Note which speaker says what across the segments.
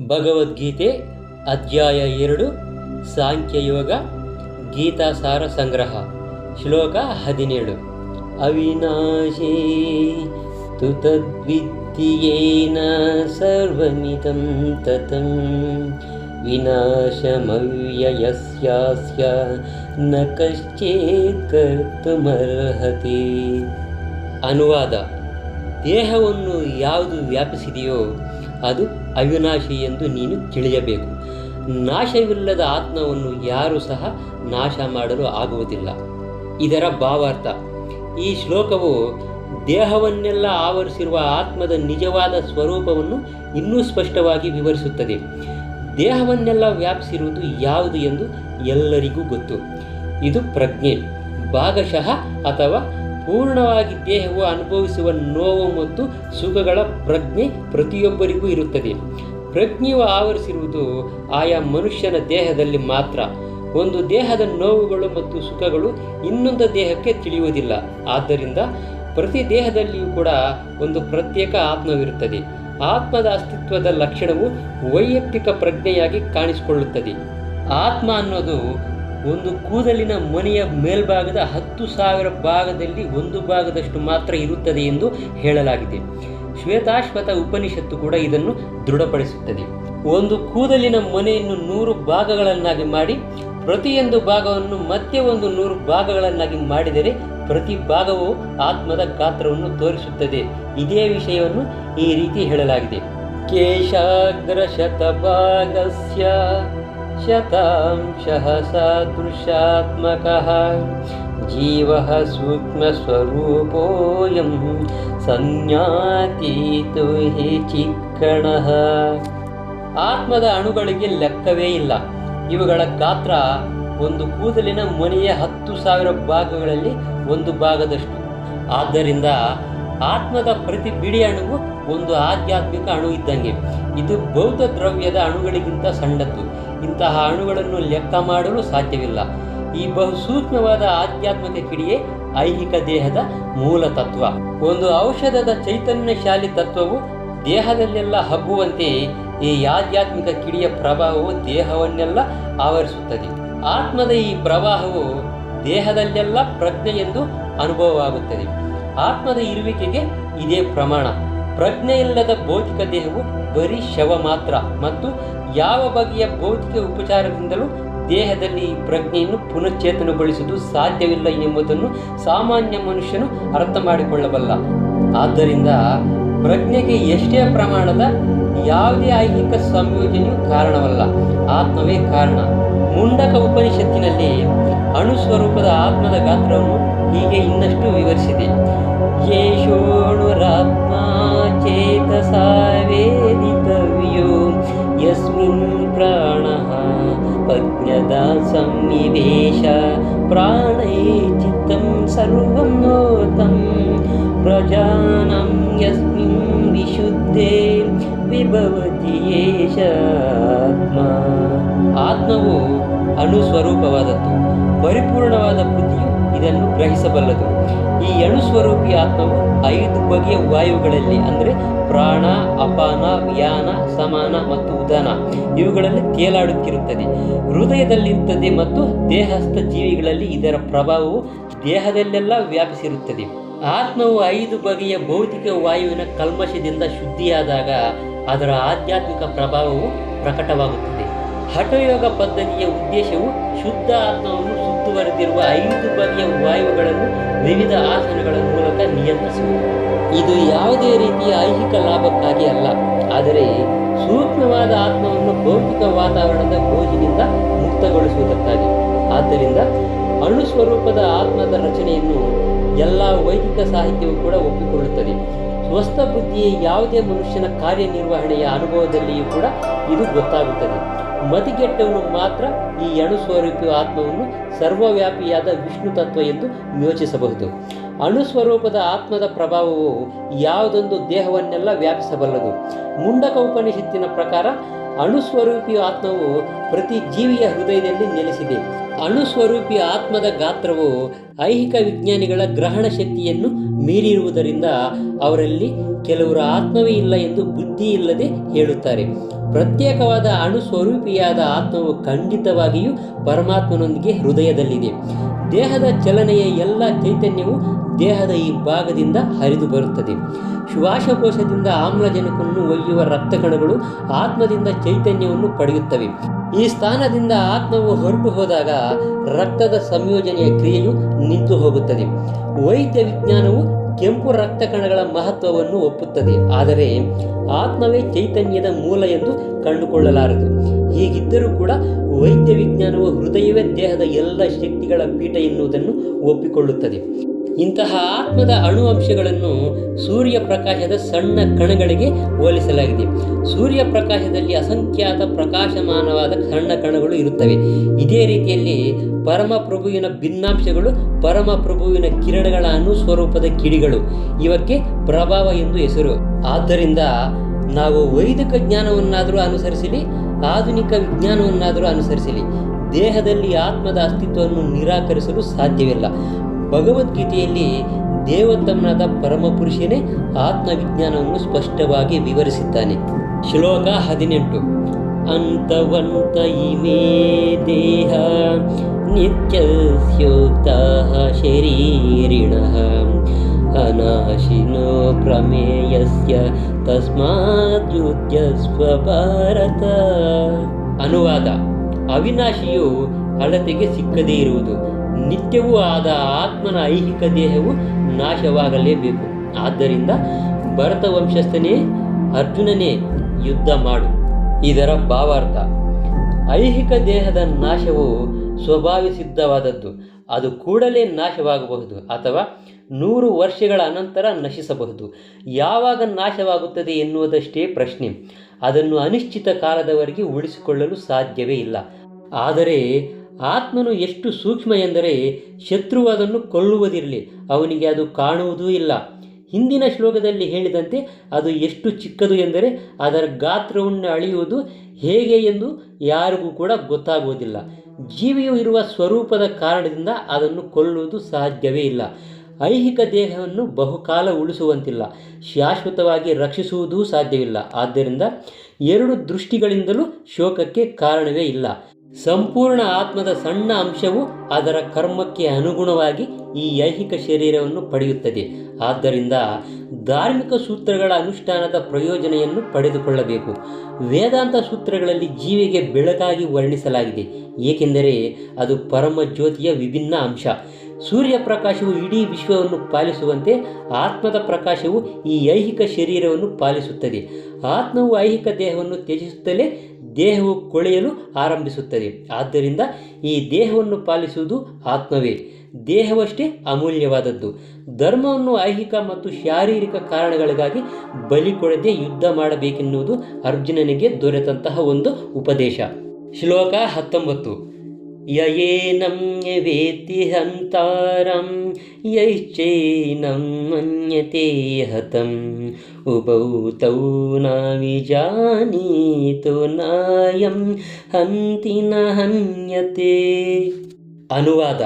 Speaker 1: ಭಗವದ್ಗೀತೆ ಅಧ್ಯಾಯ ಎರಡು, ಸಾಂಖ್ಯಯೋಗ, ಗೀತಾಸಾರ ಸಂಗ್ರಹ, ಶ್ಲೋಕ ಹದಿನೇಳು. ಅವಿನಾಶೇ ತು ತದ್ವಿದ್ಯೇನ ಸರ್ವಮಿದಂ ತತಂ. ವಿನಾಶಮವ್ಯಯಸ್ಯಾಸ್ಯ ನ ಕಶ್ಚೇತ್ ಕರ್ತುಮರ್ಹತಿ. ಅನುವಾದ, ದೇಹವನ್ನು ಯಾವುದು ವ್ಯಾಪಿಸಿದೆಯೋ ಅದು ಅವಿನಾಶಿ ಎಂದು ನೀನು ತಿಳಿಯಬೇಕು. ನಾಶವಿಲ್ಲದ ಆತ್ಮವನ್ನು ಯಾರೂ ಸಹ ನಾಶ ಮಾಡಲು ಆಗುವುದಿಲ್ಲ. ಇದರ ಭಾವಾರ್ಥ, ಈ ಶ್ಲೋಕವು ದೇಹವನ್ನೆಲ್ಲ ಆವರಿಸಿರುವ ಆತ್ಮದ ನಿಜವಾದ ಸ್ವರೂಪವನ್ನು ಇನ್ನೂ ಸ್ಪಷ್ಟವಾಗಿ ವಿವರಿಸುತ್ತದೆ. ದೇಹವನ್ನೆಲ್ಲ ವ್ಯಾಪಿಸಿರುವುದು ಯಾವುದು ಎಂದು ಎಲ್ಲರಿಗೂ ಗೊತ್ತು. ಇದು ಪ್ರಜ್ಞೆ, ಭಾಗಶಃ ಅಥವಾ ಪೂರ್ಣವಾಗಿ ದೇಹವು ಅನುಭವಿಸುವ ನೋವು ಮತ್ತು ಸುಖಗಳ ಪ್ರಜ್ಞೆ ಪ್ರತಿಯೊಬ್ಬರಿಗೂ ಇರುತ್ತದೆ. ಪ್ರಜ್ಞೆಯು ಆವರಿಸಿರುವುದು ಆಯಾ ಮನುಷ್ಯನ ದೇಹದಲ್ಲಿ ಮಾತ್ರ. ಒಂದು ದೇಹದ ನೋವುಗಳು ಮತ್ತು ಸುಖಗಳು ಇನ್ನೊಂದು ದೇಹಕ್ಕೆ ತಿಳಿಯುವುದಿಲ್ಲ. ಆದ್ದರಿಂದ ಪ್ರತಿ ದೇಹದಲ್ಲಿಯೂ ಕೂಡ ಒಂದು ಪ್ರತ್ಯೇಕ ಆತ್ಮವಿರುತ್ತದೆ. ಆತ್ಮದ ಅಸ್ತಿತ್ವದ ಲಕ್ಷಣವು ವೈಯಕ್ತಿಕ ಪ್ರಜ್ಞೆಯಾಗಿ ಕಾಣಿಸಿಕೊಳ್ಳುತ್ತದೆ. ಆತ್ಮ ಅನ್ನೋದು ಒಂದು ಕೂದಲಿನ ಮನೆಯ ಮೇಲ್ಭಾಗದ ಹತ್ತು ಸಾವಿರ ಭಾಗದಲ್ಲಿ ಒಂದು ಭಾಗದಷ್ಟು ಮಾತ್ರ ಇರುತ್ತದೆ ಎಂದು ಹೇಳಲಾಗಿದೆ. ಶ್ವೇತಾಶ್ವತ ಉಪನಿಷತ್ತು ಕೂಡ ಇದನ್ನು ದೃಢಪಡಿಸುತ್ತದೆ. ಒಂದು ಕೂದಲಿನ ಮನೆಯನ್ನು ನೂರು ಭಾಗಗಳನ್ನಾಗಿ ಮಾಡಿ, ಪ್ರತಿಯೊಂದು ಭಾಗವನ್ನು ಮತ್ತೆ ಒಂದು ನೂರು ಭಾಗಗಳನ್ನಾಗಿ ಮಾಡಿದರೆ ಪ್ರತಿ ಭಾಗವು ಆತ್ಮದ ಗಾತ್ರವನ್ನು ತೋರಿಸುತ್ತದೆ. ಇದೇ ವಿಷಯವನ್ನು ಈ ರೀತಿ ಹೇಳಲಾಗಿದೆ. ಕೇಶಾಗ್ರ ಶತಭಾಗಸ್ಯ ಶತಾಂಶಃ सदृशात्मकः ಜೀವಃ सूक्ष्मस्वरूपोऽयं ಸಂಜ್ಞಾತೀತು ಹಿ ಚಿಕ್ಕಣಃ ಆತ್ಮದ ಅಣುಗಳಿಗೆ ಲೆಕ್ಕವೇ ಇಲ್ಲ. ಇವುಗಳ ಗಾತ್ರ ಒಂದು ಕೂದಲಿನ ಮನೆಯ ಹತ್ತು ಸಾವಿರ ಭಾಗಗಳಲ್ಲಿ ಒಂದು ಭಾಗದಷ್ಟು. ಆದ್ದರಿಂದ ಆತ್ಮದ ಪ್ರತಿ ಬಿಡಿ ಅಣುವು ಒಂದು ಆಧ್ಯಾತ್ಮಿಕ ಅಣು ಇದ್ದಂಗೆ. ಇದು ಬೌದ್ಧ ದ್ರವ್ಯದ ಅಣುಗಳಿಗಿಂತ ಸಣ್ಣದ್ದು. ಇಂತಹ ಅಣುಗಳನ್ನು ಲೆಕ್ಕ ಮಾಡಲು ಸಾಧ್ಯವಿಲ್ಲ. ಈ ಬಹುಸೂಕ್ಷ್ಮವಾದ ಆಧ್ಯಾತ್ಮಿಕ ಕಿಡಿಯೇ ಐಹಿಕ ದೇಹದ ಮೂಲ ತತ್ವ. ಒಂದು ಔಷಧದ ಚೈತನ್ಯಶಾಲಿ ತತ್ವವು ದೇಹದಲ್ಲೆಲ್ಲ ಹಬ್ಬುವಂತೆ ಈ ಆಧ್ಯಾತ್ಮಿಕ ಕಿಡಿಯ ಪ್ರಭಾವವು ದೇಹವನ್ನೆಲ್ಲ ಆವರಿಸುತ್ತದೆ. ಆತ್ಮದ ಈ ಪ್ರವಾಹವು ದೇಹದಲ್ಲೆಲ್ಲ ಪ್ರಜ್ಞೆ ಎಂದು ಅನುಭವವಾಗುತ್ತದೆ. ಆತ್ಮದ ಇರುವಿಕೆಗೆ ಇದೇ ಪ್ರಮಾಣ. ಪ್ರಜ್ಞೆ ಇಲ್ಲದ ಭೌತಿಕ ದೇಹವು ಬರೀ ಶವ ಮಾತ್ರ ಮತ್ತು ಯಾವ ಬಗೆಯ ಭೌತಿಕ ಉಪಚಾರದಿಂದಲೂ ದೇಹದಲ್ಲಿ ಈ ಪ್ರಜ್ಞೆಯನ್ನು ಪುನಶ್ಚೇತನಗೊಳಿಸುವುದು ಸಾಧ್ಯವಿಲ್ಲ ಎಂಬುದನ್ನು ಸಾಮಾನ್ಯ ಮನುಷ್ಯನು ಅರ್ಥ ಮಾಡಿಕೊಳ್ಳಬಲ್ಲ. ಆದ್ದರಿಂದ ಪ್ರಜ್ಞೆಗೆ ಎಷ್ಟೇ ಪ್ರಮಾಣದ ಯಾವುದೇ ಐಹಿಕ ಸಂಯೋಜನೆಯು ಕಾರಣವಲ್ಲ. ಆತ್ಮವೇ ಕಾರಣ. ಮುಂಡಕ ಉಪನಿಷತ್ತಿನಲ್ಲಿ ಅಣುಸ್ವರೂಪದ ಆತ್ಮದ ಗಾತ್ರವನ್ನು ಹೀಗೆ ಇನ್ನಷ್ಟು ವಿವರಿಸಿದೆ. ಯೇಷೋಣುರಾತ್ಮ ಯಸ್ಮಿನ್ ಪ್ರಾಣಃ ಪ್ರಜ್ಞದ ಸಂನಿವೇಶ ಪ್ರಾಣೈ ಚಿತ್ತಂ ಸರ್ವಂ ನೋತಂ ಪ್ರಜಾನಂ ಯಸ್ಮಿನ್ ವಿಶುದ್ಧೇ ವಿಭವತಿ ಏಷ ಆತ್ಮ ಆತ್ಮವು ಅಣುಸ್ವರೂಪವಾದದ್ದು ಪರಿಪೂರ್ಣವಾದ ಬುದ್ಧಿಯು ಇದನ್ನು ಗ್ರಹಿಸಬಲ್ಲದು। ಈ ಎಣು ಸ್ವರೂಪಿ ಆತ್ಮವು ಐದು ಬಗೆಯ ವಾಯುಗಳಲ್ಲಿ ಅಂದರೆ ಪ್ರಾಣ, ಅಪಾನ, ವ್ಯಾನ, ಸಮಾನ ಮತ್ತು ಉದಾನ. ಇವುಗಳಲ್ಲಿ ತೇಲಾಡುತ್ತಿರುತ್ತದೆ. ಹೃದಯದಲ್ಲಿರುತ್ತದೆ ಮತ್ತು ದೇಹಸ್ಥ ಜೀವಿಗಳಲ್ಲಿ ಇದರ ಪ್ರಭಾವವು ದೇಹದಲ್ಲೆಲ್ಲ ವ್ಯಾಪಿಸಿರುತ್ತದೆ. ಆತ್ಮವು ಐದು ಬಗೆಯ ಭೌತಿಕ ವಾಯುವಿನ ಕಲ್ಮಶದಿಂದ ಶುದ್ಧಿಯಾದಾಗ ಅದರ ಆಧ್ಯಾತ್ಮಿಕ ಪ್ರಭಾವವು ಪ್ರಕಟವಾಗುತ್ತದೆ. ಹಠಯೋಗ ಪದ್ಧತಿಯ ಉದ್ದೇಶವು ಶುದ್ಧ ಆತ್ಮವನ್ನು ಸುತ್ತುವರೆದಿರುವ ಐದು ಬಗೆಯ ವಾಯುಗಳನ್ನು ವಿವಿಧ ಆಸನಗಳ ಮೂಲಕ ನಿಯಂತ್ರಿಸುವುದು. ಇದು ಯಾವುದೇ ರೀತಿಯ ಐಹಿಕ ಲಾಭಕ್ಕಾಗಿ ಅಲ್ಲ, ಆದರೆ ಸೂಕ್ಷ್ಮವಾದ ಆತ್ಮವನ್ನು ಭೌತಿಕ ವಾತಾವರಣದ ಗೋಜಿನಿಂದ ಮುಕ್ತಗೊಳಿಸುವುದಕ್ಕಾಗಿ. ಆದ್ದರಿಂದ ಅಣುಸ್ವರೂಪದ ಆತ್ಮದ ರಚನೆಯನ್ನು ಎಲ್ಲ ವೈದಿಕ ಸಾಹಿತ್ಯವು ಕೂಡ ಒಪ್ಪಿಕೊಳ್ಳುತ್ತದೆ. ಸ್ವಸ್ಥ ಬುದ್ಧಿಯೇ ಯಾವುದೇ ಮನುಷ್ಯನ ಕಾರ್ಯನಿರ್ವಹಣೆಯ ಅನುಭವದಲ್ಲಿಯೂ ಕೂಡ ಇದು ಗೊತ್ತಾಗುತ್ತದೆ. ಮತಿಗೆಟ್ಟವನು ಮಾತ್ರ ಈ ಅಣು ಸ್ವರೂಪಿ ಆತ್ಮವನ್ನು ಸರ್ವವ್ಯಾಪಿಯಾದ ವಿಷ್ಣು ತತ್ವ ಎಂದು ಯೋಚಿಸಬಹುದು. ಅಣು ಸ್ವರೂಪದ ಆತ್ಮದ ಪ್ರಭಾವವು ಯಾವುದೊಂದು ದೇಹವನ್ನೆಲ್ಲ ವ್ಯಾಪಿಸಬಲ್ಲದು. ಮುಂಡಕ ಉಪನಿಷತ್ತಿನ ಪ್ರಕಾರ ಅಣುಸ್ವರೂಪಿ ಆತ್ಮವು ಪ್ರತಿ ಜೀವಿಯ ಹೃದಯದಲ್ಲಿ ನೆಲೆಸಿದೆ. ಅಣುಸ್ವರೂಪಿ ಆತ್ಮದ ಗಾತ್ರವು ಐಹಿಕ ವಿಜ್ಞಾನಿಗಳ ಗ್ರಹಣ ಶಕ್ತಿಯನ್ನು ಮೀರಿರುವುದರಿಂದ ಅವರಲ್ಲಿ ಕೆಲವರ ಆತ್ಮವೇ ಇಲ್ಲ ಎಂದು ಬುದ್ಧಿ ಇಲ್ಲದೆ ಹೇಳುತ್ತಾರೆ. ಪ್ರತ್ಯೇಕವಾದ ಅಣು ಸ್ವರೂಪಿಯಾದ ಆತ್ಮವು ಖಂಡಿತವಾಗಿಯೂ ಪರಮಾತ್ಮನೊಂದಿಗೆ ಹೃದಯದಲ್ಲಿದೆ. ದೇಹದ ಚಲನೆಯ ಎಲ್ಲ ಚೈತನ್ಯವು ದೇಹದ ಈ ಭಾಗದಿಂದ ಹರಿದು ಬರುತ್ತದೆ. ಶ್ವಾಸಕೋಶದಿಂದ ಆಮ್ಲಜನಕವನ್ನು ಒಯ್ಯುವ ರಕ್ತಕಣಗಳು ಆತ್ಮದಿಂದ ಚೈತನ್ಯವನ್ನು ಪಡೆಯುತ್ತವೆ. ಈ ಸ್ಥಾನದಿಂದ ಆತ್ಮವು ಹೊರಟು ಹೋದಾಗ ರಕ್ತದ ಸಂಯೋಜನೆಯ ಕ್ರಿಯೆಯು ನಿಂತು ಹೋಗುತ್ತದೆ. ವೈದ್ಯ ವಿಜ್ಞಾನವು ಕೆಂಪು ರಕ್ತ ಕಣಗಳ ಮಹತ್ವವನ್ನು ಒಪ್ಪುತ್ತದೆ. ಆದರೆ ಆತ್ಮವೇ ಚೈತನ್ಯದ ಮೂಲ ಎಂದು ಕಂಡುಕೊಳ್ಳಲಾರದು. ಹೀಗಿದ್ದರೂ ಕೂಡ ವೈದ್ಯ ವಿಜ್ಞಾನವು ಹೃದಯವೇ ದೇಹದ ಎಲ್ಲ ಶಕ್ತಿಗಳ ಪೀಠ ಎನ್ನುವುದನ್ನು ಒಪ್ಪಿಕೊಳ್ಳುತ್ತದೆ. ಇಂತಹ ಆತ್ಮದ ಅಣು ಅಂಶಗಳನ್ನು ಸೂರ್ಯ ಪ್ರಕಾಶದ ಸಣ್ಣ ಕಣಗಳಿಗೆ ಹೋಲಿಸಲಾಗಿದೆ. ಸೂರ್ಯ ಪ್ರಕಾಶದಲ್ಲಿ ಅಸಂಖ್ಯಾತ ಪ್ರಕಾಶಮಾನವಾದ ಸಣ್ಣ ಕಣಗಳು ಇರುತ್ತವೆ. ಇದೇ ರೀತಿಯಲ್ಲಿ ಪರಮಪ್ರಭುವಿನ ಭಿನ್ನಾಂಶಗಳು, ಪರಮಪ್ರಭುವಿನ ಕಿರಣಗಳ ಅನುಸ್ವರೂಪದ ಕಿಡಿಗಳು. ಇವಕ್ಕೆ ಪ್ರಭಾವ ಎಂದು ಹೆಸರು. ಆದ್ದರಿಂದ ನಾವು ವೈದಿಕ ಜ್ಞಾನವನ್ನಾದರೂ ಅನುಸರಿಸಲಿ, ಆಧುನಿಕ ವಿಜ್ಞಾನವನ್ನಾದರೂ ಅನುಸರಿಸಲಿ. ದೇಹದಲ್ಲಿ ಆತ್ಮದ ಅಸ್ತಿತ್ವವನ್ನು ನಿರಾಕರಿಸಲು ಸಾಧ್ಯವಿಲ್ಲ. ಭಗವದ್ಗೀತೆಯಲ್ಲಿ ದೇವತಮ್ಮನಾದ ಪರಮಪುರುಷನೇ ಆತ್ಮವಿಜ್ಞಾನವನ್ನು ಸ್ಪಷ್ಟವಾಗಿ ವಿವರಿಸಿದ್ದಾನೆ. ಶ್ಲೋಕ ಹದಿನೆಂಟು. ಅಂತವಂತ ಇಮೇ ದೇಹ ನಿತ್ಯಸ್ಯೋಕ್ತ ಶರೀರಿಣ. ಅನಾಶಿನೋ ಪ್ರಮೇಯಸ್ಯ ತಸ್ಮಾದ್ಯುಜ್ಯಸ್ವ ಭಾರತ. ಅನುವಾದ. ಅವಿನಾಶಿಯು ಅಳತೆಗೆ ಸಿಕ್ಕದೇ ಇರುವುದು. ನಿತ್ಯವೂ ಆದ ಆತ್ಮನ ಐಹಿಕ ದೇಹವು ನಾಶವಾಗಲೇಬೇಕು. ಆದ್ದರಿಂದ ಭರತ ವಂಶಸ್ಥನೇ ಅರ್ಜುನನೇ ಯುದ್ಧ ಮಾಡು. ಇದರ ಭಾವಾರ್ಥ, ಐಹಿಕ ದೇಹದ ನಾಶವು ಸ್ವಭಾವಿಸಿದ್ಧವಾದದ್ದು ಅದು ಕೂಡಲೇ ನಾಶವಾಗಬಹುದು ಅಥವಾ ನೂರು ವರ್ಷಗಳ ಅನಂತರ ನಶಿಸಬಹುದು. ಯಾವಾಗ ನಾಶವಾಗುತ್ತದೆ ಎನ್ನುವುದಷ್ಟೇ ಪ್ರಶ್ನೆ. ಅದನ್ನು ಅನಿಶ್ಚಿತ ಕಾಲದವರೆಗೆ ಉಳಿಸಿಕೊಳ್ಳಲು ಸಾಧ್ಯವೇ ಇಲ್ಲ. ಆದರೆ ಆತ್ಮನು ಎಷ್ಟು ಸೂಕ್ಷ್ಮ ಎಂದರೆ ಶತ್ರು ಅದನ್ನು ಕೊಳ್ಳುವುದಿರಲಿ ಅವನಿಗೆ ಅದು ಕಾಣುವುದೂ ಇಲ್ಲ. ಹಿಂದಿನ ಶ್ಲೋಕದಲ್ಲಿ ಹೇಳಿದಂತೆ ಅದು ಎಷ್ಟು ಚಿಕ್ಕದು ಎಂದರೆ ಅದರ ಗಾತ್ರವನ್ನು ಅಳೆಯುವುದು ಹೇಗೆ ಎಂದು ಯಾರಿಗೂ ಕೂಡ ಗೊತ್ತಾಗುವುದಿಲ್ಲ. ಜೀವಿಯು ಇರುವ ಸ್ವರೂಪದ ಕಾರಣದಿಂದ ಅದನ್ನು ಕೊಲ್ಲುವುದು ಸಾಧ್ಯವೇ ಇಲ್ಲ. ಐಹಿಕ ದೇಹವನ್ನು ಬಹುಕಾಲ ಉಳಿಸುವಂತಿಲ್ಲ, ಶಾಶ್ವತವಾಗಿ ರಕ್ಷಿಸುವುದೂ ಸಾಧ್ಯವಿಲ್ಲ. ಆದ್ದರಿಂದ ಎರಡು ದೃಷ್ಟಿಗಳಿಂದಲೂ ಶೋಕಕ್ಕೆ ಕಾರಣವೇ ಇಲ್ಲ. ಸಂಪೂರ್ಣ ಆತ್ಮದ ಸಣ್ಣ ಅಂಶವು ಅದರ ಕರ್ಮಕ್ಕೆ ಅನುಗುಣವಾಗಿ ಈ ಐಹಿಕ ಶರೀರವನ್ನು ಪಡೆಯುತ್ತದೆ. ಆದ್ದರಿಂದ ಧಾರ್ಮಿಕ ಸೂತ್ರಗಳ ಅನುಷ್ಠಾನದ ಪ್ರಯೋಜನೆಯನ್ನು ಪಡೆದುಕೊಳ್ಳಬೇಕು. ವೇದಾಂತ ಸೂತ್ರಗಳಲ್ಲಿ ಜೀವಿಗೆ ಬೆಳಕಾಗಿ ವರ್ಣಿಸಲಾಗಿದೆ. ಏಕೆಂದರೆ ಅದು ಪರಮ ಜ್ಯೋತಿಯ ವಿಭಿನ್ನ ಅಂಶ. ಸೂರ್ಯ ಪ್ರಕಾಶವು ಇಡೀ ವಿಶ್ವವನ್ನು ಪಾಲಿಸುವಂತೆ ಆತ್ಮದ ಪ್ರಕಾಶವು ಈ ಐಹಿಕ ಶರೀರವನ್ನು ಪಾಲಿಸುತ್ತದೆ. ಆತ್ಮವು ಐಹಿಕ ದೇಹವನ್ನು ತ್ಯಜಿಸುತ್ತಲೇ ದೇಹವು ಕೊಳೆಯಲು ಆರಂಭಿಸುತ್ತದೆ. ಆದ್ದರಿಂದ ಈ ದೇಹವನ್ನು ಪಾಲಿಸುವುದು ಆತ್ಮವೇ. ದೇಹವಷ್ಟೇ ಅಮೂಲ್ಯವಾದದ್ದು. ಧರ್ಮವನ್ನು ಐಹಿಕ ಮತ್ತು ಶಾರೀರಿಕ ಕಾರಣಗಳಿಗಾಗಿ ಬಲಿ ಯುದ್ಧ ಮಾಡಬೇಕೆನ್ನುವುದು ಅರ್ಜುನನಿಗೆ ದೊರೆತಂತಹ ಒಂದು ಉಪದೇಶ. ಶ್ಲೋಕ ಹತ್ತೊಂಬತ್ತು. ಯಯೇನಂ ವೇತಿ ಹಂತಾರಂ ಯೈಶ್ಚೈನಂ ಮನ್ಯತೆ ಹತಂ. ಉಭೌ ತೌ ನಾವಿಜಾನೀತು ವಿಜಾನೀತು ನಾಯಂ, ಹಂತಿ ನ ಹನ್ಯತೆ. ಅನುವಾದ,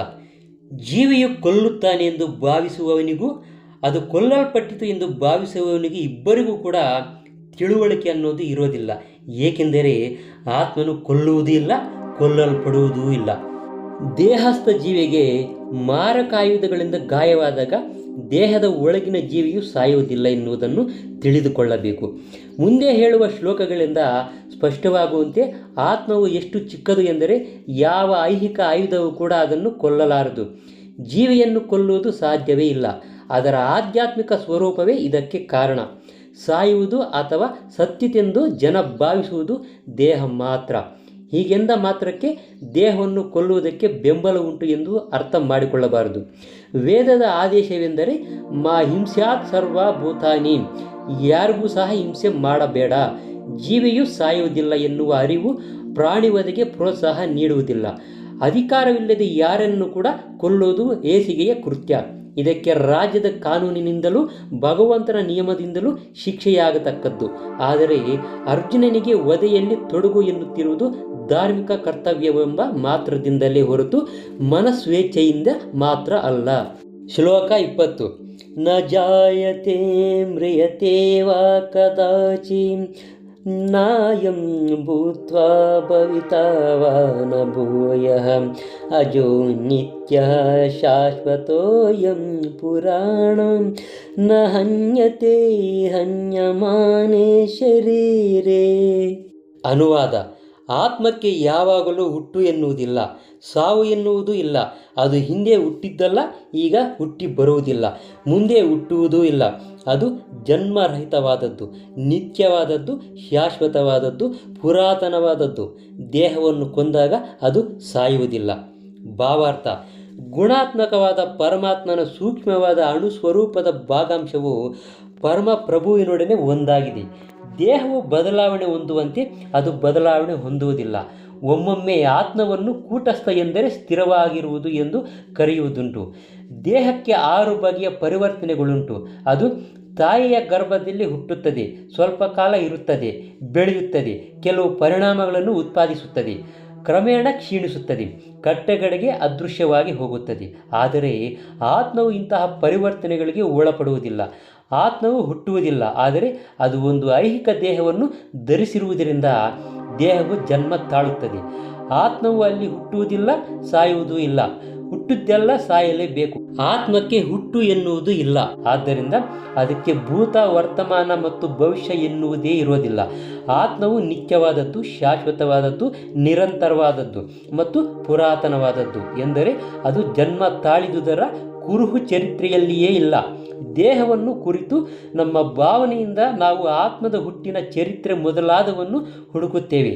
Speaker 1: ಜೀವಿಯು ಕೊಲ್ಲುತ್ತಾನೆ ಎಂದು ಭಾವಿಸುವವನಿಗೂ, ಅದು ಕೊಲ್ಲಲ್ಪಟ್ಟಿತು ಎಂದು ಭಾವಿಸುವವನಿಗೆ ಇಬ್ಬರಿಗೂ ಕೂಡ ತಿಳುವಳಿಕೆ ಅನ್ನೋದು ಇರೋದಿಲ್ಲ. ಏಕೆಂದರೆ ಆತ್ಮನು ಕೊಲ್ಲುವುದೂ ಇಲ್ಲ ಕೊಲ್ಲಲ್ಪಡುವುದೂ ಇಲ್ಲ. ದೇಹಸ್ಥ ಜೀವಿಗೆ ಮಾರಕಾಯುಧಗಳಿಂದ ಗಾಯವಾದಾಗ ದೇಹದ ಒಳಗಿನ ಜೀವಿಯು ಸಾಯುವುದಿಲ್ಲ ಎನ್ನುವುದನ್ನು ತಿಳಿದುಕೊಳ್ಳಬೇಕು. ಮುಂದೆ ಹೇಳುವ ಶ್ಲೋಕಗಳಿಂದ ಸ್ಪಷ್ಟವಾಗುವಂತೆ ಆತ್ಮವು ಎಷ್ಟು ಚಿಕ್ಕದು ಎಂದರೆ ಯಾವ ಐಹಿಕ ಆಯುಧವು ಕೂಡ ಅದನ್ನು ಕೊಲ್ಲಲಾರದು. ಜೀವಿಯನ್ನು ಕೊಲ್ಲುವುದು ಸಾಧ್ಯವೇ ಇಲ್ಲ. ಅದರ ಆಧ್ಯಾತ್ಮಿಕ ಸ್ವರೂಪವೇ ಇದಕ್ಕೆ ಕಾರಣ. ಸಾಯುವುದು ಅಥವಾ ಸತ್ಯತೆಂದು ಜನ ಭಾವಿಸುವುದು ದೇಹ ಮಾತ್ರ. ಹೀಗೆಂದ ಮಾತ್ರಕ್ಕೆ ದೇಹವನ್ನು ಕೊಲ್ಲುವುದಕ್ಕೆ ಬೆಂಬಲ ಉಂಟು ಎಂದು ಅರ್ಥ ಮಾಡಿಕೊಳ್ಳಬಾರದು. ವೇದದ ಆದೇಶವೆಂದರೆ, ಮಾ ಹಿಂಸ್ಯಾತ್ ಸರ್ವಭೂತಾನಿ ಯಾರಿಗೂ ಸಹ ಹಿಂಸೆ ಮಾಡಬೇಡ. ಜೀವಿಯು ಸಾಯುವುದಿಲ್ಲ ಎನ್ನುವ ಅರಿವು ಪ್ರಾಣಿವಧೆಗೆ ಪ್ರೋತ್ಸಾಹ ನೀಡುವುದಿಲ್ಲ. ಅಧಿಕಾರವಿಲ್ಲದೆ ಯಾರನ್ನು ಕೂಡ ಕೊಲ್ಲುವುದು ಏಸಿಗೆಯ ಕೃತ್ಯ. ಇದಕ್ಕೆ ರಾಜ್ಯದ ಕಾನೂನಿನಿಂದಲೂ ಭಗವಂತನ ನಿಯಮದಿಂದಲೂ ಶಿಕ್ಷೆಯಾಗತಕ್ಕದ್ದು. ಆದರೆ ಅರ್ಜುನನಿಗೆ ವಧೆಯಲ್ಲಿ ತೊಡಗು ಎನ್ನುತ್ತಿರುವುದು ಧಾರ್ಮಿಕ ಕರ್ತವ್ಯವೆಂಬ ಮಾತ್ರದಿಂದಲೇ ಹೊರತು ಮನಸ್ವೇಚ್ಛೆಯಿಂದ ಮಾತ್ರ ಅಲ್ಲ. ಶ್ಲೋಕ ಇಪ್ಪತ್ತು. ನ ಜಾಯತೆ, ಮ್ರಿಯತೆ ವಾ ಕದಾಚಿ नायं भूत्वा भविता वा न भूयः अजो नित्यः शाश्वतोऽयं पुराणं। न हन्यते हन्यमाने शरीरे। अनुवाद। ಆತ್ಮಕ್ಕೆ ಯಾವಾಗಲೂ ಹುಟ್ಟು ಎನ್ನುವುದಿಲ್ಲ, ಸಾವು ಎನ್ನುವುದೂ ಇಲ್ಲ. ಅದು ಹಿಂದೆ ಹುಟ್ಟಿದ್ದಲ್ಲ, ಈಗ ಹುಟ್ಟಿ ಬರುವುದಿಲ್ಲ. ಮುಂದೆ ಹುಟ್ಟುವುದೂ ಇಲ್ಲ. ಅದು ಜನ್ಮರಹಿತವಾದದ್ದು, ನಿತ್ಯವಾದದ್ದು, ಶಾಶ್ವತವಾದದ್ದು, ಪುರಾತನವಾದದ್ದು. ದೇಹವನ್ನು ಕೊಂದಾಗ ಅದು ಸಾಯುವುದಿಲ್ಲ. ಭಾವಾರ್ಥ. ಗುಣಾತ್ಮಕವಾದ ಪರಮಾತ್ಮನ ಸೂಕ್ಷ್ಮವಾದ ಅಣು ಸ್ವರೂಪದ ಭಾಗಾಂಶವು ಪರಮ ಪ್ರಭುವಿನೊಡನೆ ಒಂದಾಗಿದೆ. ದೇಹವು ಬದಲಾವಣೆ ಹೊಂದುವಂತೆ ಅದು ಬದಲಾವಣೆ ಹೊಂದುವುದಿಲ್ಲ. ಒಮ್ಮೊಮ್ಮೆ ಆತ್ಮವನ್ನು ಕೂಟಸ್ಥ ಎಂದರೆ ಸ್ಥಿರವಾಗಿರುವುದು ಎಂದು ಕರೆಯುವುದುಂಟು. ದೇಹಕ್ಕೆ ಆರು ಬಗೆಯ ಪರಿವರ್ತನೆಗಳುಂಟು. ಅದು ತಾಯಿಯ ಗರ್ಭದಲ್ಲಿ ಹುಟ್ಟುತ್ತದೆ, ಸ್ವಲ್ಪ ಕಾಲ ಇರುತ್ತದೆ, ಬೆಳೆಯುತ್ತದೆ, ಕೆಲವು ಪರಿಣಾಮಗಳನ್ನು ಉತ್ಪಾದಿಸುತ್ತದೆ, ಕ್ರಮೇಣ ಕ್ಷೀಣಿಸುತ್ತದೆ ಕಟ್ಟೆಗಳಿಗೆ ಅದೃಶ್ಯವಾಗಿ ಹೋಗುತ್ತದೆ. ಆದರೆ ಆತ್ಮವು ಇಂತಹ ಪರಿವರ್ತನೆಗಳಿಗೆ ಒಳಪಡುವುದಿಲ್ಲ. ಆತ್ಮವು ಹುಟ್ಟುವುದಿಲ್ಲ, ಆದರೆ ಅದು ಒಂದು ಐಹಿಕ ದೇಹವನ್ನು ಧರಿಸಿರುವುದರಿಂದ ದೇಹವು ಜನ್ಮ ತಾಳುತ್ತದೆ. ಆತ್ಮವು ಅಲ್ಲಿ ಹುಟ್ಟುವುದಿಲ್ಲ, ಸಾಯುವುದೂ ಇಲ್ಲ. ಹುಟ್ಟುದೆಲ್ಲ ಸಾಯಲೇಬೇಕು. ಆತ್ಮಕ್ಕೆ ಹುಟ್ಟು ಎನ್ನುವುದು ಇಲ್ಲ. ಆದ್ದರಿಂದ ಅದಕ್ಕೆ ಭೂತ, ವರ್ತಮಾನ ಮತ್ತು ಭವಿಷ್ಯ ಎನ್ನುವುದೇ ಇರೋದಿಲ್ಲ ಆತ್ಮವು ನಿತ್ಯವಾದದ್ದು, ಶಾಶ್ವತವಾದದ್ದು, ನಿರಂತರವಾದದ್ದು ಮತ್ತು ಪುರಾತನವಾದದ್ದು. ಎಂದರೆ ಅದು ಜನ್ಮ ತಾಳಿದುದರ ಕುರುಹು ಚರಿತ್ರೆಯಲ್ಲಿಯೇ ಇಲ್ಲ. ದೇಹವನ್ನು ಕುರಿತು ನಮ್ಮ ಭಾವನೆಯಿಂದ ನಾವು ಆತ್ಮದ ಹುಟ್ಟಿನ ಚರಿತ್ರೆ ಮೊದಲಾದವನ್ನು ಹುಡುಕುತ್ತೇವೆ.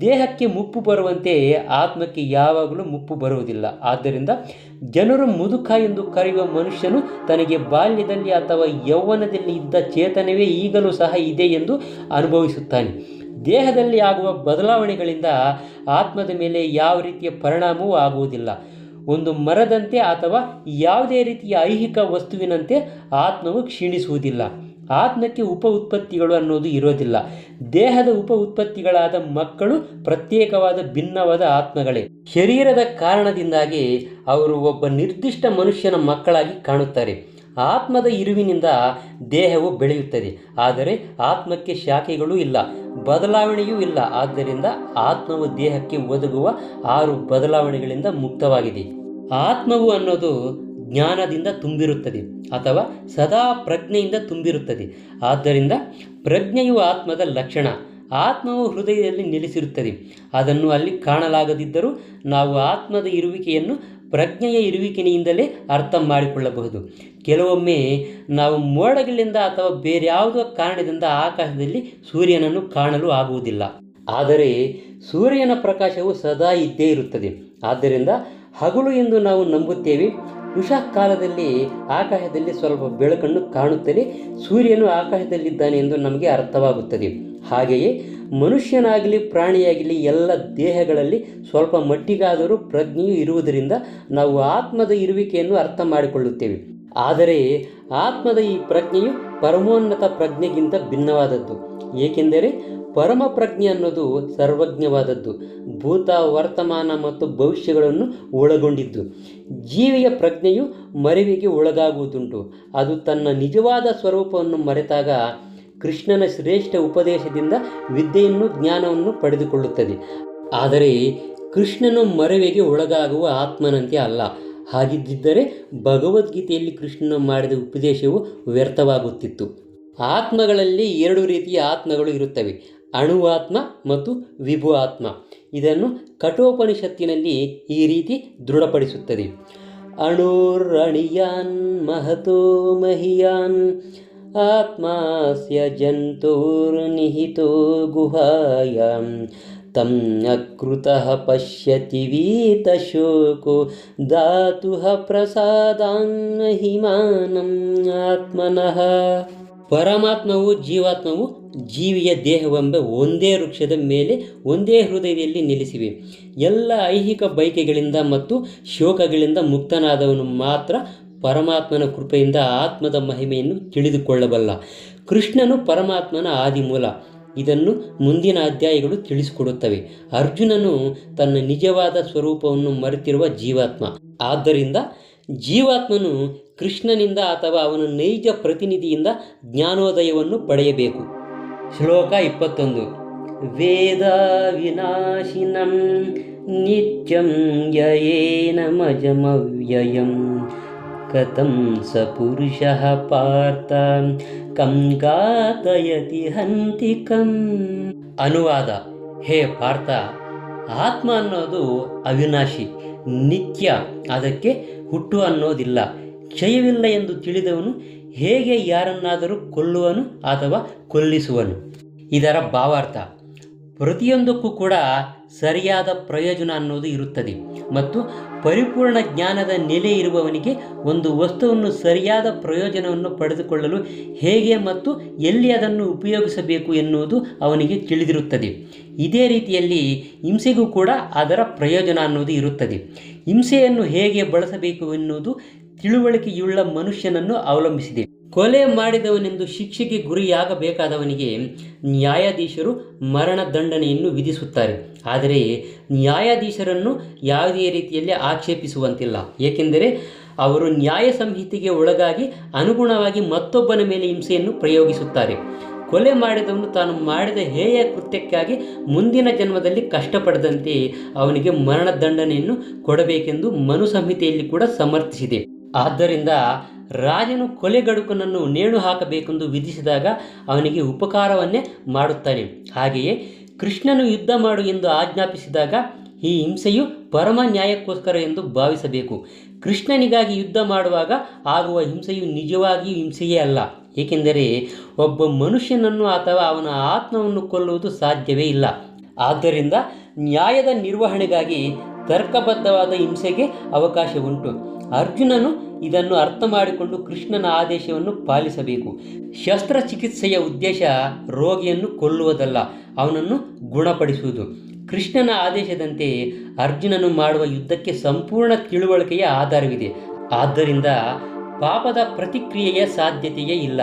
Speaker 1: ದೇಹಕ್ಕೆ ಮುಪ್ಪು ಬರುವಂತೆ ಆತ್ಮಕ್ಕೆ ಯಾವಾಗಲೂ ಮುಪ್ಪು ಬರುವುದಿಲ್ಲ. ಆದ್ದರಿಂದ ಜನರು ಮುದುಕ ಎಂದು ಕರೆಯುವ ಮನುಷ್ಯನು ತನಗೆ ಬಾಲ್ಯದಲ್ಲಿ ಅಥವಾ ಯೌವನದಲ್ಲಿ ಇದ್ದ ಚೇತನವೇ ಈಗಲೂ ಸಹ ಇದೆ ಎಂದು ಅನುಭವಿಸುತ್ತಾನೆ. ದೇಹದಲ್ಲಿ ಆಗುವ ಬದಲಾವಣೆಗಳಿಂದ ಆತ್ಮದ ಮೇಲೆ ಯಾವ ರೀತಿಯ ಪರಿಣಾಮವೂ ಆಗುವುದಿಲ್ಲ. ಒಂದು ಮರದಂತೆ ಅಥವಾ ಯಾವುದೇ ರೀತಿಯ ಐಹಿಕ ವಸ್ತುವಿನಂತೆ ಆತ್ಮವು ಕ್ಷೀಣಿಸುವುದಿಲ್ಲ. ಆತ್ಮಕ್ಕೆ ಉಪ ಉತ್ಪತ್ತಿಗಳು ಅನ್ನೋದು ಇರೋದಿಲ್ಲ. ದೇಹದ ಉಪ ಉತ್ಪತ್ತಿಗಳಾದ ಮಕ್ಕಳು ಪ್ರತ್ಯೇಕವಾದ ಭಿನ್ನವಾದ ಆತ್ಮಗಳೇ. ಶರೀರದ ಕಾರಣದಿಂದಾಗಿ ಅವರು ಒಬ್ಬ ನಿರ್ದಿಷ್ಟ ಮನುಷ್ಯನ ಮಕ್ಕಳಾಗಿ ಕಾಣುತ್ತಾರೆ. ಆತ್ಮದ ಇರುವಿನಿಂದ ದೇಹವು ಬೆಳೆಯುತ್ತದೆ. ಆದರೆ ಆತ್ಮಕ್ಕೆ ಶಾಖೆಗಳೂ ಇಲ್ಲ, ಬದಲಾವಣೆಯೂ ಇಲ್ಲ. ಆದ್ದರಿಂದ ಆತ್ಮವು ದೇಹಕ್ಕೆ ಒದಗುವ ಆರು ಬದಲಾವಣೆಗಳಿಂದ ಮುಕ್ತವಾಗಿದೆ. ಆತ್ಮವು ಅನ್ನೋದು ಜ್ಞಾನದಿಂದ ತುಂಬಿರುತ್ತದೆ ಅಥವಾ ಸದಾ ಪ್ರಜ್ಞೆಯಿಂದ ತುಂಬಿರುತ್ತದೆ. ಆದ್ದರಿಂದ ಪ್ರಜ್ಞೆಯು ಆತ್ಮದ ಲಕ್ಷಣ. ಆತ್ಮವು ಹೃದಯದಲ್ಲಿ ನೆಲೆಸಿರುತ್ತದೆ. ಅದನ್ನು ಅಲ್ಲಿ ಕಾಣಲಾಗದಿದ್ದರೂ ನಾವು ಆತ್ಮದ ಇರುವಿಕೆಯನ್ನು ಪ್ರಜ್ಞೆಯ ಇರುವಿಕೆಯಿಂದಲೇ ಅರ್ಥ ಮಾಡಿಕೊಳ್ಳಬಹುದು. ಕೆಲವೊಮ್ಮೆ ನಾವು ಮೋಡಗಳಿಂದ ಅಥವಾ ಬೇರೆ ಯಾವುದೋ ಕಾರಣದಿಂದ ಆಕಾಶದಲ್ಲಿ ಸೂರ್ಯನನ್ನು ಕಾಣಲು ಆಗುವುದಿಲ್ಲ. ಆದರೆ ಸೂರ್ಯನ ಪ್ರಕಾಶವು ಸದಾ ಇದ್ದೇ ಇರುತ್ತದೆ. ಆದ್ದರಿಂದ ಹಗಲು ಎಂದು ನಾವು ನಂಬುತ್ತೇವೆ. ಉಷಾ ಕಾಲದಲ್ಲಿ ಆಕಾಶದಲ್ಲಿ ಸ್ವಲ್ಪ ಬೆಳಕನ್ನು ಕಾಣುತ್ತದೆ. ಸೂರ್ಯನು ಆಕಾಶದಲ್ಲಿದ್ದಾನೆ ಎಂದು ನಮಗೆ ಅರ್ಥವಾಗುತ್ತದೆ. ಹಾಗೆಯೇ ಮನುಷ್ಯನಾಗಲಿ, ಪ್ರಾಣಿಯಾಗಲಿ, ಎಲ್ಲ ದೇಹಗಳಲ್ಲಿ ಸ್ವಲ್ಪ ಮಟ್ಟಿಗಾದರೂ ಪ್ರಜ್ಞೆಯು ಇರುವುದರಿಂದ ನಾವು ಆತ್ಮದ ಇರುವಿಕೆಯನ್ನು ಅರ್ಥ ಮಾಡಿಕೊಳ್ಳುತ್ತೇವೆ. ಆದರೆ ಆತ್ಮದ ಈ ಪ್ರಜ್ಞೆಯು ಪರಮೋನ್ನತ ಪ್ರಜ್ಞೆಗಿಂತ ಭಿನ್ನವಾದದ್ದು. ಏಕೆಂದರೆ ಪರಮ ಪ್ರಜ್ಞೆ ಅನ್ನೋದು ಸರ್ವಜ್ಞವಾದದ್ದು. ಭೂತ, ವರ್ತಮಾನ ಮತ್ತು ಭವಿಷ್ಯಗಳನ್ನು ಒಳಗೊಂಡಿದ್ದು. ಜೀವಿಯ ಪ್ರಜ್ಞೆಯು ಮರೆವಿಗೆ ಒಳಗಾಗುವುದುಂಟು. ಅದು ತನ್ನ ನಿಜವಾದ ಸ್ವರೂಪವನ್ನು ಮರೆತಾಗ ಕೃಷ್ಣನ ಶ್ರೇಷ್ಠ ಉಪದೇಶದಿಂದ ವಿದ್ಯೆಯನ್ನು, ಜ್ಞಾನವನ್ನು ಪಡೆದುಕೊಳ್ಳುತ್ತದೆ. ಆದರೆ ಕೃಷ್ಣನು ಮರವಿಗೆ ಒಳಗಾಗುವ ಆತ್ಮನಂತೆ ಅಲ್ಲ. ಹಾಗಿದ್ದಿದ್ದರೆ ಭಗವದ್ಗೀತೆಯಲ್ಲಿ ಕೃಷ್ಣನು ಮಾಡಿದ ಉಪದೇಶವು ವ್ಯರ್ಥವಾಗುತ್ತಿತ್ತು. ಆತ್ಮಗಳಲ್ಲಿ ಎರಡು ರೀತಿಯ ಆತ್ಮಗಳು ಇರುತ್ತವೆ. ಅಣುವಾತ್ಮ ಮತ್ತು ವಿಭು ಆತ್ಮ ಇದನ್ನು ಕಠೋಪನಿಷತ್ತಿನಲ್ಲಿ ಈ ರೀತಿ ದೃಢಪಡಿಸುತ್ತದೆ. ಅಣುರಣಿಯಾನ್ ಮಹತೋ ಮಹಿಯಾನ್ ಆತ್ಮಾಸ್ಯ ಜಂತೋರ್ನಿಹಿತೋ ಗುಹಾಯಾಂ. ತಂ ಅಕೃತಃ ಪಶ್ಯತಿ ವೀತಶೋಕೋ ಪ್ರಸಾದಾನ್ ಮಹಿಮಾನಂ ಆತ್ಮನಃ. ಪರಮಾತ್ಮವು ಜೀವಾತ್ಮವು ಜೀವಿಯ ದೇಹವೆಂಬ ಒಂದೇ ವೃಕ್ಷದ ಮೇಲೆ ಒಂದೇ ಹೃದಯದಲ್ಲಿ ನೆಲೆಸಿವೆ. ಎಲ್ಲ ಐಹಿಕ ಬಯಕೆಗಳಿಂದ ಮತ್ತು ಶೋಕಗಳಿಂದ ಮುಕ್ತನಾದವನು ಮಾತ್ರ ಪರಮಾತ್ಮನ ಕೃಪೆಯಿಂದ ಆತ್ಮದ ಮಹಿಮೆಯನ್ನು ತಿಳಿದುಕೊಳ್ಳಬಲ್ಲ. ಕೃಷ್ಣನು ಪರಮಾತ್ಮನ ಆದಿಮೂಲ. ಇದನ್ನು ಮುಂದಿನ ಅಧ್ಯಾಯಗಳು ತಿಳಿಸಿಕೊಡುತ್ತವೆ. ಅರ್ಜುನನು ತನ್ನ ನಿಜವಾದ ಸ್ವರೂಪವನ್ನು ಮರೆತಿರುವ ಜೀವಾತ್ಮ. ಆದ್ದರಿಂದ ಜೀವಾತ್ಮನು ಕೃಷ್ಣನಿಂದ ಅಥವಾ ಅವನ ನೈಜ ಪ್ರತಿನಿಧಿಯಿಂದ ಜ್ಞಾನೋದಯವನ್ನು ಪಡೆಯಬೇಕು. ಶ್ಲೋಕ ಇಪ್ಪತ್ತೊಂದು. ವೇದ ವಿನಾಶಿನಂ ನಿತ್ಯಂ ಯಯೇನ ಮಜಮವ್ಯಯಂ. ಕಥಂ ಸ ಪುರುಷಃ ಪಾರ್ಥ, ಕಂ ಘಾತಯತಿ ಹಂತಿಕಂ. ಅನುವಾದ, ಹೇ ಪಾರ್ಥ, ಆತ್ಮ ಅನ್ನೋದು ಅವಿನಾಶಿ, ನಿತ್ಯ, ಅದಕ್ಕೆ ಹುಟ್ಟು ಅನ್ನೋದಿಲ್ಲ. ಕ್ಷಯವಿಲ್ಲ ಎಂದು ತಿಳಿದವನು ಹೇಗೆ ಯಾರನ್ನಾದರೂ ಕೊಲ್ಲುವನು ಅಥವಾ ಕೊಲ್ಲಿಸುವನು? ಇದರ ಭಾವಾರ್ಥ, ಪ್ರತಿಯೊಂದಕ್ಕೂ ಕೂಡ ಸರಿಯಾದ ಪ್ರಯೋಜನ ಅನ್ನೋದು ಇರುತ್ತದೆ ಮತ್ತು ಪರಿಪೂರ್ಣ ಜ್ಞಾನದ ನೆಲೆ ಇರುವವನಿಗೆ ಒಂದು ವಸ್ತುವನ್ನು ಸರಿಯಾದ ಪ್ರಯೋಜನವನ್ನು ಪಡೆದುಕೊಳ್ಳಲು ಹೇಗೆ ಮತ್ತು ಎಲ್ಲಿ ಅದನ್ನು ಉಪಯೋಗಿಸಬೇಕು ಎನ್ನುವುದು ಅವನಿಗೆ ತಿಳಿದಿರುತ್ತದೆ. ಇದೇ ರೀತಿಯಲ್ಲಿ ಹಿಂಸೆಗೂ ಕೂಡ ಅದರ ಪ್ರಯೋಜನ ಅನ್ನೋದು ಇರುತ್ತದೆ. ಹಿಂಸೆಯನ್ನು ಹೇಗೆ ಬಳಸಬೇಕು ಎನ್ನುವುದು ತಿಳುವಳಿಕೆಯುಳ್ಳ ಮನುಷ್ಯನನ್ನು ಅವಲಂಬಿಸಿದೆ. ಕೊಲೆ ಮಾಡಿದವನೆಂದು ಶಿಕ್ಷೆಗೆ ಗುರಿಯಾಗಬೇಕಾದವನಿಗೆ ನ್ಯಾಯಾಧೀಶರು ಮರಣ ದಂಡನೆಯನ್ನು ವಿಧಿಸುತ್ತಾರೆ. ಆದರೆ ನ್ಯಾಯಾಧೀಶರನ್ನು ಯಾವುದೇ ರೀತಿಯಲ್ಲಿ ಆಕ್ಷೇಪಿಸುವಂತಿಲ್ಲ. ಏಕೆಂದರೆ ಅವರು ನ್ಯಾಯ ಸಂಹಿತೆಗೆ ಒಳಗಾಗಿ ಅನುಗುಣವಾಗಿ ಮತ್ತೊಬ್ಬನ ಮೇಲೆ ಹಿಂಸೆಯನ್ನು ಪ್ರಯೋಗಿಸುತ್ತಾರೆ. ಕೊಲೆ ಮಾಡಿದವನು ತಾನು ಮಾಡಿದ ಹೇಯ ಕೃತ್ಯಕ್ಕಾಗಿ ಮುಂದಿನ ಜನ್ಮದಲ್ಲಿ ಕಷ್ಟಪಡದಂತೆ ಅವನಿಗೆ ಮರಣದಂಡನೆಯನ್ನು ಕೊಡಬೇಕೆಂದು ಮನು ಸಂಹಿತೆಯಲ್ಲಿ ಕೂಡ ಸಮರ್ಥಿಸಿದೆ. ಆದ್ದರಿಂದ ರಾಜನು ಕೊಲೆಗಡುಕನನ್ನು ನೇಣು ಹಾಕಬೇಕೆಂದು ವಿಧಿಸಿದಾಗ ಅವನಿಗೆ ಉಪಕಾರವನ್ನೇ ಮಾಡುತ್ತಾನೆ. ಹಾಗೆಯೇ ಕೃಷ್ಣನು ಯುದ್ಧ ಮಾಡು ಎಂದು ಆಜ್ಞಾಪಿಸಿದಾಗ ಈ ಹಿಂಸೆಯು ಪರಮ ನ್ಯಾಯಕ್ಕೋಸ್ಕರ ಎಂದು ಭಾವಿಸಬೇಕು. ಕೃಷ್ಣನಿಗಾಗಿ ಯುದ್ಧ ಮಾಡುವಾಗ ಆಗುವ ಹಿಂಸೆಯು ನಿಜವಾಗಿಯೂ ಹಿಂಸೆಯೇ ಅಲ್ಲ. ಏಕೆಂದರೆ ಒಬ್ಬ ಮನುಷ್ಯನನ್ನು ಅಥವಾ ಅವನ ಆತ್ಮವನ್ನು ಕೊಲ್ಲುವುದು ಸಾಧ್ಯವೇ ಇಲ್ಲ. ಆದ್ದರಿಂದ ನ್ಯಾಯದ ನಿರ್ವಹಣೆಗಾಗಿ ತರ್ಕಬದ್ಧವಾದ ಹಿಂಸೆಗೆ ಅವಕಾಶ ಉಂಟು ಅರ್ಜುನನು ಇದನ್ನು ಅರ್ಥ ಮಾಡಿಕೊಂಡು ಕೃಷ್ಣನ ಆದೇಶವನ್ನು ಪಾಲಿಸಬೇಕು. ಶಸ್ತ್ರಚಿಕಿತ್ಸೆಯ ಉದ್ದೇಶ ರೋಗಿಯನ್ನು ಕೊಲ್ಲುವುದಲ್ಲ, ಅವನನ್ನು ಗುಣಪಡಿಸುವುದು. ಕೃಷ್ಣನ ಆದೇಶದಂತೆ ಅರ್ಜುನನು ಮಾಡುವ ಯುದ್ಧಕ್ಕೆ ಸಂಪೂರ್ಣ ತಿಳುವಳಿಕೆಯ ಆಧಾರವಿದೆ. ಆದ್ದರಿಂದ ಪಾಪದ ಪ್ರತಿಕ್ರಿಯೆಯ ಸಾಧ್ಯತೆಯೇ ಇಲ್ಲ.